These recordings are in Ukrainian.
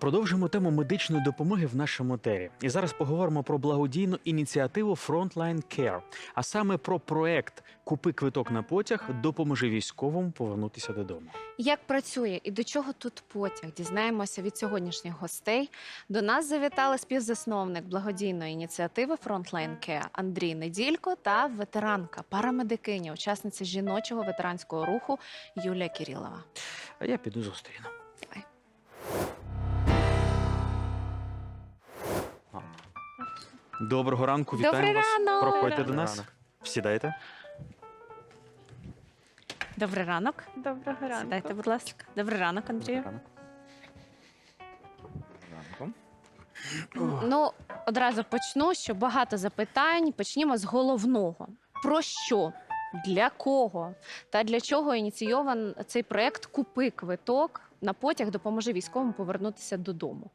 Продовжуємо тему медичної допомоги в нашому етері. І зараз поговоримо про благодійну ініціативу Frontline Care, а саме про проект Купи квиток на потяг, допоможи військовому повернутися додому. Як працює і до чого тут потяг? Дізнаємося від сьогоднішніх гостей. До нас завітали співзасновник благодійної ініціативи Frontline Care Андрій Неділько та ветеранка, парамедикиня, учасниця жіночого ветеранського руху Юлія Кірілова. А я піду зустріну. Давай. Доброго ранку, Добрий вітаємо вас. ранок! Проходьте до Добрий нас. Сідайте. Добрий ранок. Доброго ранку. Сідайте, будь ласка. Добрий ранок, Андрію. Ну, одразу почну, що багато запитань. Почнімо з головного. Про що? Для кого та для чого ініційован цей проект Купи квиток на потяг допоможе військовим повернутися додому.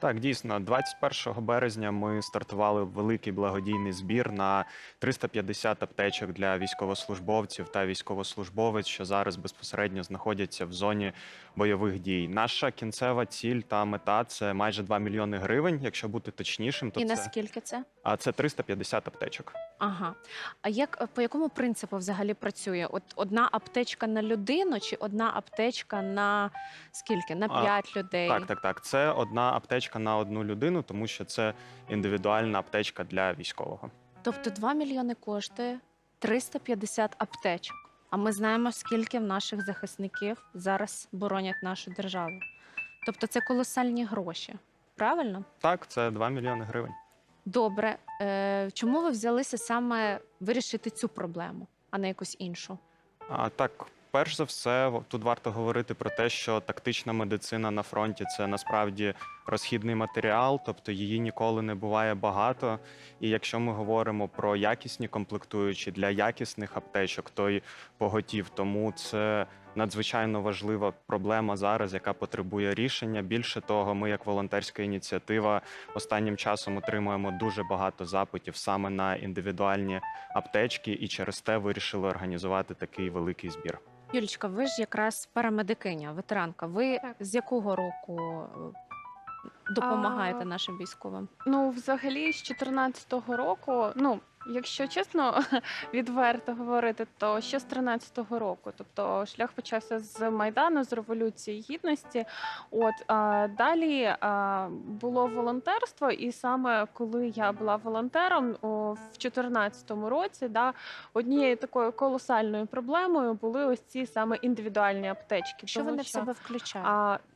Так, дійсно, 21 березня ми стартували великий благодійний збір на 350 аптечок для військовослужбовців та військовослужбовець, що зараз безпосередньо знаходяться в зоні бойових дій. Наша кінцева ціль та мета це майже 2 мільйони гривень. Якщо бути точнішим, то І це наскільки це? а це 350 аптечок. Ага. А як по якому принципу взагалі працює? От одна аптечка на людину, чи одна аптечка на скільки? На А, п'ять людей? Так, так, так. Це одна аптечка на одну людину, тому що це індивідуальна аптечка для військового. Тобто 2 мільйони коштує 350 аптечок. А ми знаємо, скільки в наших захисників зараз боронять нашу державу. Тобто це колосальні гроші. Правильно? Так, це 2 мільйони гривень. Добре. Е, чому ви взялися саме вирішити цю проблему, а не якусь іншу? А, так, перш за все, тут варто говорити про те, що тактична медицина на фронті це насправді розхідний матеріал, тобто її ніколи не буває багато. І якщо ми говоримо про якісні комплектуючі для якісних аптечок, то й поготів. Тому це надзвичайно важлива проблема зараз, яка потребує рішення. Більше того, ми, як волонтерська ініціатива, останнім часом отримуємо дуже багато запитів саме на індивідуальні аптечки, і через те вирішили організувати такий великий збір. Юлічка, ви ж якраз парамедикиня, ветеранка. Ви Так. з якого року е, допомагаєте А, нашим військовим? Ну, взагалі, з 14-го року, ну, якщо чесно, відверто говорити, то ще з 13-го року. Тобто шлях почався з Майдану, з Революції Гідності. От а, далі а, було волонтерство, і саме коли я була волонтером о, в 14-му році, да, однією такою колосальною проблемою були ось ці саме індивідуальні аптечки. Що тому вони в себе включають?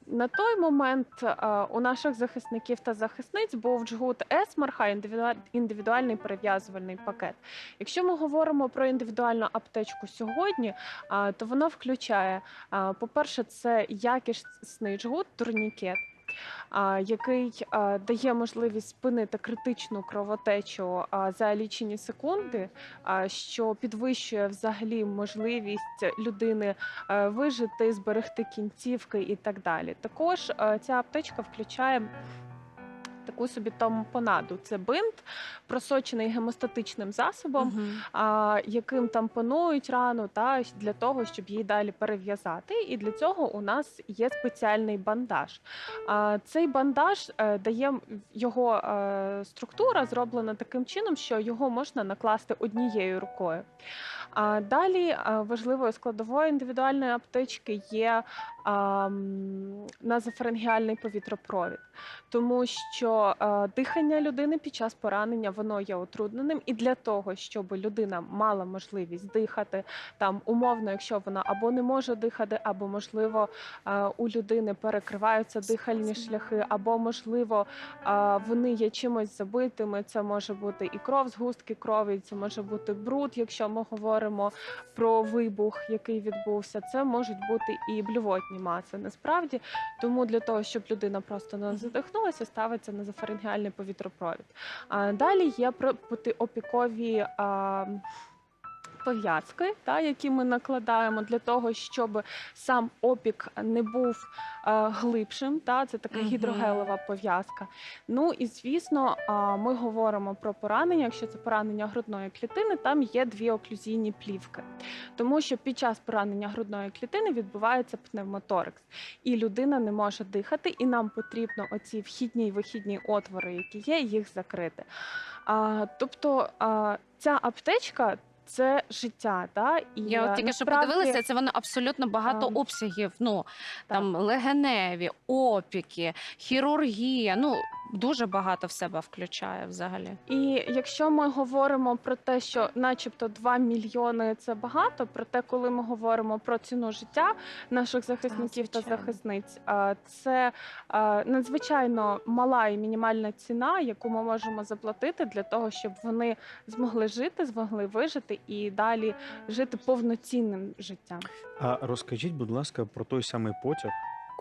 На той момент а, у наших захисників та захисниць був джгут Есмарха, індивідуа- індивідуальний перев'язувальний пакет. Якщо ми говоримо про індивідуальну аптечку сьогодні, а, то вона включає, а, по-перше, це якісний джгут, турнікет. Який дає можливість спинити критичну кровотечу за лічені секунди, що підвищує взагалі можливість людини вижити, зберегти кінцівки і так далі. Також ця аптечка включає. Таку собі тампонаду. Це бинт, просочений гемостатичним засобом, Мгм. а, яким тампонують рану та для того, щоб її далі перев'язати. І для цього у нас є спеціальний бандаж. А, цей бандаж е, дає його е, структура зроблена таким чином, що його можна накласти однією рукою. Далі важливою складовою індивідуальної аптечки є назофарингіальний повітропровід, тому що дихання людини під час поранення воно є утрудненим, і для того, щоб людина мала можливість дихати там умовно, якщо вона або не може дихати, або можливо у людини перекриваються дихальні шляхи, або можливо вони є чимось забитими. Це може бути і кров, згустки крові, це може бути бруд, якщо ми говоримо про вибух, який відбувся. Це можуть бути і блювотні маси. Насправді, тому для того, щоб людина просто не задихнулася, ставиться на зафарингіальний повітропровід. А далі є протиопікові. А, пов'язки, та, які ми накладаємо для того, щоб сам опік не був е, глибшим. Та, це така гідрогелева пов'язка. Ну і звісно, ми говоримо про поранення. Якщо це поранення грудної клітини, там є дві оклюзійні плівки. Тому що під час поранення грудної клітини відбувається пневмоторикс, і людина не може дихати, і нам потрібно оці вхідні і вихідні отвори, які є, їх закрити. А, тобто а, ця аптечка. Це життя, та і Я от тільки що насправді- подивилася, це воно абсолютно багато Ем, обсягів. Ну так. там легеневі, опіки, хірургія. Ну дуже багато в себе включає взагалі. І якщо ми говоримо про те, що, начебто, 2 мільйони це багато, проте, коли ми говоримо про ціну життя наших захисників та захисниць, а, це надзвичайно мала і мінімальна ціна, яку ми можемо заплатити для того, щоб вони змогли жити, змогли вижити і далі жити повноцінним життям. А розкажіть, будь ласка, про той самий потяг.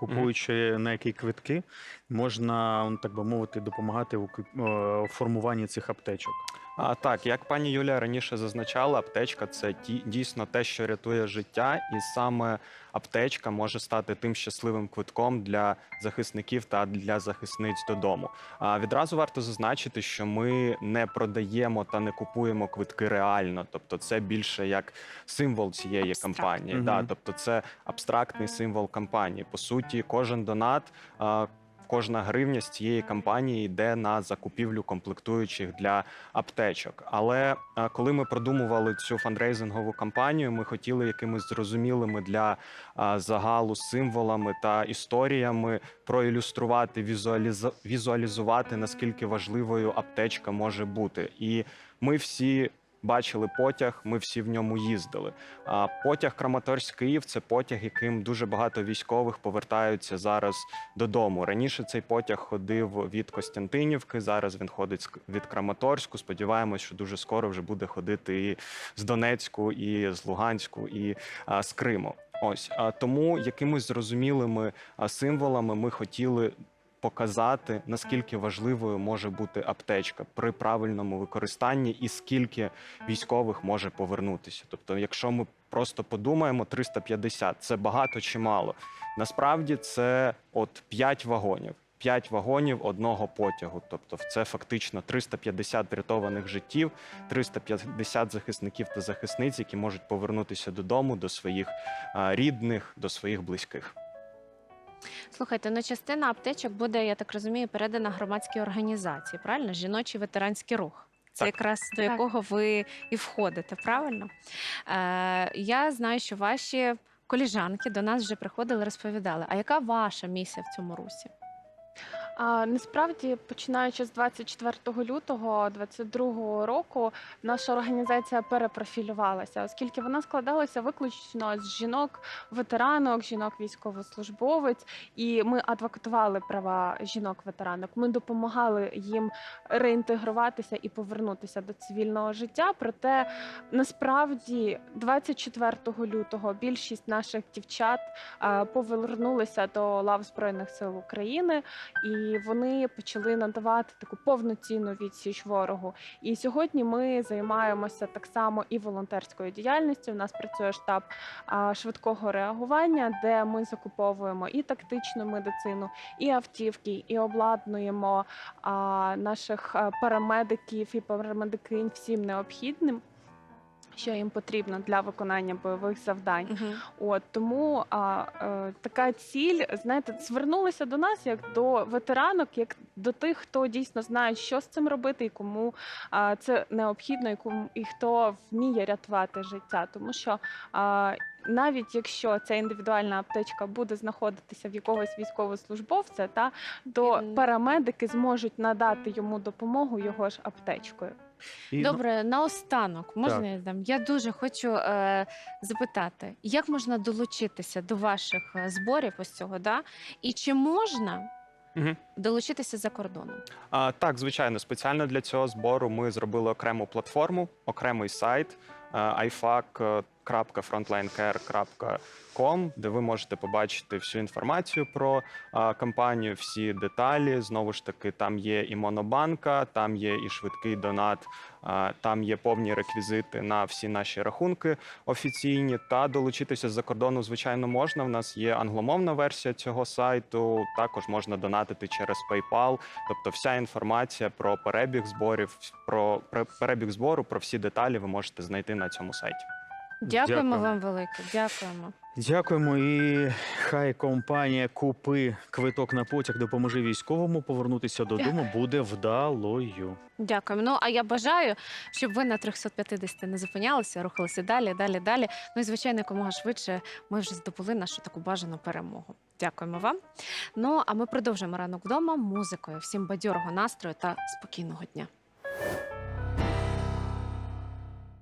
Купуючи на які квитки, можна, ну, так би мовити, допомагати у е, формуванні цих аптечок. А так, як пані Юлія раніше зазначала, аптечка це дійсно те, що рятує життя, і саме аптечка може стати тим щасливим квитком для захисників та для захисниць додому. А відразу варто зазначити, що ми не продаємо та не купуємо квитки реально, тобто це більше як символ цієї Абстракт. кампанії. Мгм. Да, тобто це абстрактний символ кампанії. По суті, кожен донат. Кожна гривня з цієї кампанії йде на закупівлю комплектуючих для аптечок. Але коли ми продумували цю фандрейзингову кампанію, ми хотіли якимись зрозумілими для загалу символами та історіями проілюструвати, візуалізу- візуалізувати наскільки важливою аптечка може бути. І ми всі. Бачили потяг, ми всі в ньому їздили. А потяг Краматорськ Київ це потяг, яким дуже багато військових повертаються зараз додому. Раніше цей потяг ходив від Костянтинівки. Зараз він ходить від Краматорську. Сподіваємось, що дуже скоро вже буде ходити і з Донецьку, і з Луганську, і а, з Криму. Ось а тому якимись зрозумілими символами ми хотіли. Показати наскільки важливою може бути аптечка при правильному використанні, і скільки військових може повернутися. Тобто, якщо ми просто подумаємо, 350 – це багато чи мало. Насправді це от 5 вагонів. 5 вагонів одного потягу. Тобто, це фактично 350 врятованих життів, 350 захисників та захисниць, які можуть повернутися додому до своїх рідних, до своїх близьких. Слухайте, ну частина аптечок буде, я так розумію, передана громадській організації, правильно? Жіночий ветеранський рух. Це Так. якраз до Так. якого ви і входите, правильно? Е, я знаю, що ваші коліжанки до нас вже приходили, розповідали. А яка ваша місія в цьому русі? Насправді, починаючи з 24 лютого 2022 року, наша організація перепрофілювалася, оскільки вона складалася виключно з жінок, ветеранок, жінок військовослужбовець, і ми адвокатували права жінок-ветеранок. Ми допомагали їм реінтегруватися і повернутися до цивільного життя. Проте насправді 24 лютого більшість наших дівчат повернулися до лав збройних сил України, і вони почали надавати таку повноцінну відсіч ворогу. І сьогодні ми займаємося так само і волонтерською діяльністю. У нас працює штаб швидкого реагування, де ми закуповуємо і тактичну медицину, і автівки, і обладнуємо наших парамедиків і парамедикинь всім необхідним. Що їм потрібно для виконання бойових завдань, От тому а, е, така ціль, знаєте, звернулися до нас як до ветеранок, як до тих, хто дійсно знає, що з цим робити, і кому а, це необхідно, і кому і хто вміє рятувати життя. Тому що а, навіть якщо ця індивідуальна аптечка буде знаходитися в якогось військовослужбовця, та то парамедики зможуть надати йому допомогу його ж аптечкою. І, ну, Добре, наостанок, можна Так. я дам? Я дуже хочу е, запитати, як можна долучитися до ваших е, зборів ось цього, да? І чи можна Мгм. долучитися за кордоном? А, так, звичайно, спеціально для цього збору ми зробили окрему платформу, окремий сайт. Е, iFAQ www.frontlinecare.com, де ви можете побачити всю інформацію про а, компанію, всі деталі. Знову ж таки, там є і монобанка, там є і швидкий донат, а, там є повні реквізити на всі наші рахунки офіційні. Та долучитися з-за кордону, звичайно, можна. В нас є англомовна версія цього сайту. Також можна донатити через PayPal. Тобто, вся інформація про перебіг зборів, про перебіг збору, про всі деталі ви можете знайти на цьому сайті. Дякуємо Дякую. вам велике. Дякуємо. Дякуємо. І хай компанія купи квиток на потяг допоможи військовому повернутися додому буде вдалою. Дякуємо. Ну а я бажаю, щоб ви на 350 не зупинялися, рухалися далі, далі, далі. Ну і звичайно, якомога швидше ми вже здобули нашу таку бажану перемогу. Дякуємо вам. Ну а ми продовжуємо ранок вдома музикою. Всім бадьорого настрою та спокійного дня.